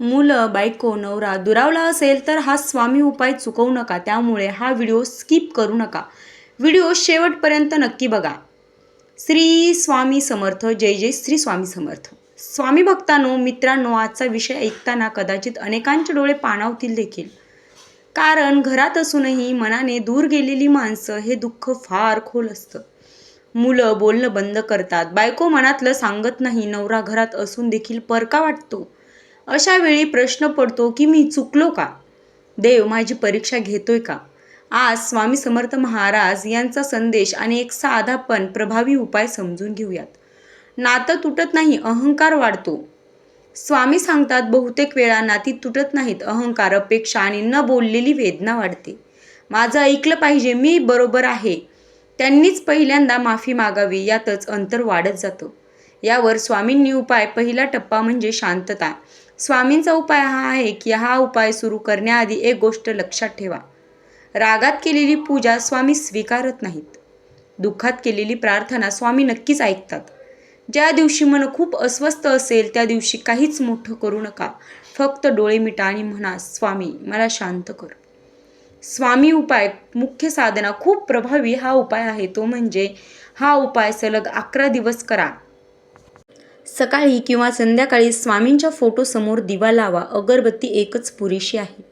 मुलं बायको नवरा दुरावला असेल तर हा स्वामी उपाय चुकवू नका. त्यामुळे हा व्हिडिओ स्किप करू नका. व्हिडिओ शेवटपर्यंत नक्की बघा. श्री स्वामी समर्थ जय जय श्री स्वामी समर्थ. स्वामी भक्तांनो मित्रांनो आजचा विषय ऐकताना कदाचित अनेकांचे डोळे पाणावतील देखील. कारण घरात असूनही मनाने दूर गेलेली माणसं हे दुःख फार खोल असतं. मुलं बोलणं बंद करतात. बायको मनातलं सांगत नाही. नवरा घरात असून देखील परका वाटतो. अशा वेळी प्रश्न पडतो की मी चुकलो का? देव माझी परीक्षा घेतोय का? आज स्वामी समर्थ महाराज यांचा संदेश आणि एक साधा पण प्रभावी उपाय समजून घेऊयात. नातं तुटत नाही अहंकार वाढतो. स्वामी सांगतात बहुतेक वेळा नाती तुटत नाहीत अहंकार अपेक्षा आणि न बोललेली वेदना वाढते. माझं ऐकलं पाहिजे मी बरोबर आहे. त्यांनीच पहिल्यांदा माफी मागावी यातच अंतर वाढत जातं. यावर स्वामींनी उपाय पहिला टप्पा म्हणजे शांतता. स्वामींचा उपाय हा आहे की हा उपाय सुरू करण्याआधी एक गोष्ट लक्षात ठेवा. रागात केलेली पूजा स्वामी स्वीकारत नाहीत. दुःखात केलेली प्रार्थना स्वामी नक्कीच ऐकतात. ज्या दिवशी मन खूप अस्वस्थ असेल त्या दिवशी काहीच मोठं करू नका. फक्त डोळे मिटा आणि म्हणा स्वामी मला शांत कर. स्वामी उपाय मुख्य साधना खूप प्रभावी हा उपाय आहे. तो म्हणजे हा उपाय सलग अकरा दिवस करा. सकाळी किंवा संध्याकाळी स्वामींच्या फोटोसमोर दिवा लावा अगरबत्ती एकच पुरेशी आहे.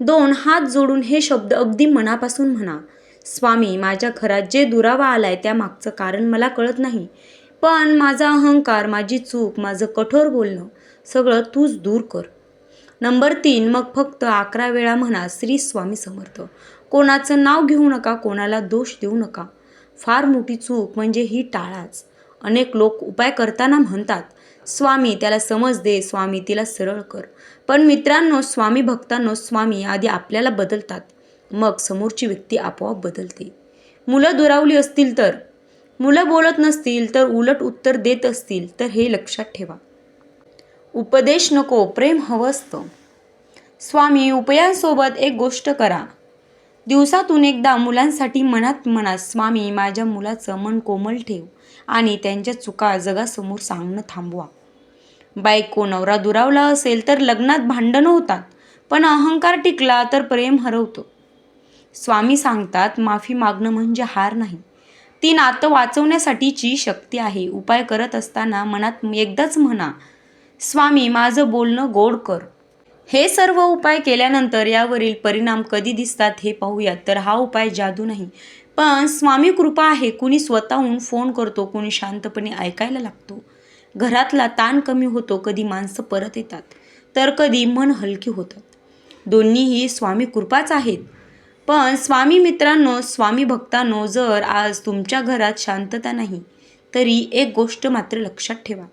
दोन हात जोडून हे शब्द अगदी मनापासून म्हणा. स्वामी माझ्या घरात जे दुरावा आलाय त्या मागचं कारण मला कळत नाही. पण माझा अहंकार माझी चूक माझं कठोर बोलणं सगळं तूच दूर कर. नंबर तीन मग फक्त अकरा वेळा म्हणा श्री स्वामी समर्थ. कोणाचं नाव घेऊ नका कोणाला दोष देऊ नका. फार मोठी चूक म्हणजे ही टाळाच. अनेक लोक उपाय करताना म्हणतात स्वामी त्याला समज दे स्वामी तिला सरळ कर. पण मित्रांनो स्वामी भक्तांनो स्वामी आधी आपल्याला बदलतात. मग समोरची व्यक्ती आपोआप बदलते. मुलं दुरावली असतील तर? मुलं बोलत नसतील तर उलट उत्तर देत असतील तर हे लक्षात ठेवा. उपदेश नको प्रेम हवं असतं. स्वामी उपायांसोबत एक गोष्ट करा. दिवसातून एकदा मुलांसाठी मनात मनात स्वामी माझ्या मुलाचं मन कोमल ठेव. आणि त्यांच्या चुका जगासमोर सांगणं थांबवा. बायको नवरा दुरावला असेल तर लग्नात भांडणं होतात पण अहंकार टिकला तर प्रेम हरवतो. स्वामी सांगतात माफी मागणं म्हणजे हार नाही. ती नातं वाचवण्यासाठीची शक्ती आहे. उपाय करत असताना मनात एकदाच म्हणा स्वामी माझं बोलणं गोड कर. हे सर्व उपाय केल्यानंतर यावरील परिणाम कधी दिसतात हे पाहूयात. तर हा उपाय जादू नाही. पण स्वामी कृपा आहे कुणी स्वतःहून फोन करतो कुणी शांतपणे ऐकायला लागतो. घरातला ताण कमी होतो कधी माणसं परत येतात तर कधी मन हलकी होतात. दोन्हीही स्वामी कृपाच आहेत. पण स्वामी मित्रांनो स्वामी भक्तांनो जर आज तुमच्या घरात शांतता नाही तरी एक गोष्ट मात्र लक्षात ठेवा.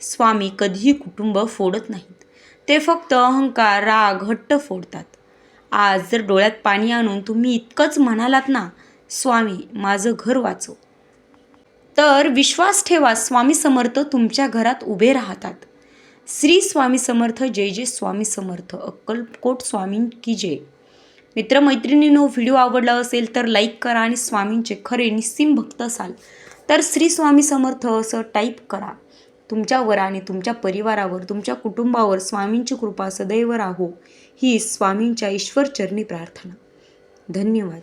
स्वामी कधीही कुटुंब फोडत नाहीत. ते फक्त अहंकार राग हट्ट फोडतात. आज जर डोळ्यात पाणी आणून तुम्ही इतकंच म्हणालात ना स्वामी माझं घर वाचव. तर विश्वास ठेवा स्वामी समर्थ तुमच्या घरात उभे राहतात. श्री स्वामी समर्थ जय जय स्वामी समर्थ. अक्कलकोट स्वामी की जय. मित्रमैत्रिणींनो व्हिडिओ आवडला असेल तर लाईक करा आणि स्वामींचे खरे निस्सीम भक्त असाल तर श्री स्वामी समर्थ असं टाईप करा. तुमच्यावर आणि तुमच्या परिवारावर तुमच्या कुटुंबावर स्वामींची कृपा सदैव राहो. ही स्वामींच्या ईश्वरचरणी प्रार्थना. धन्यवाद.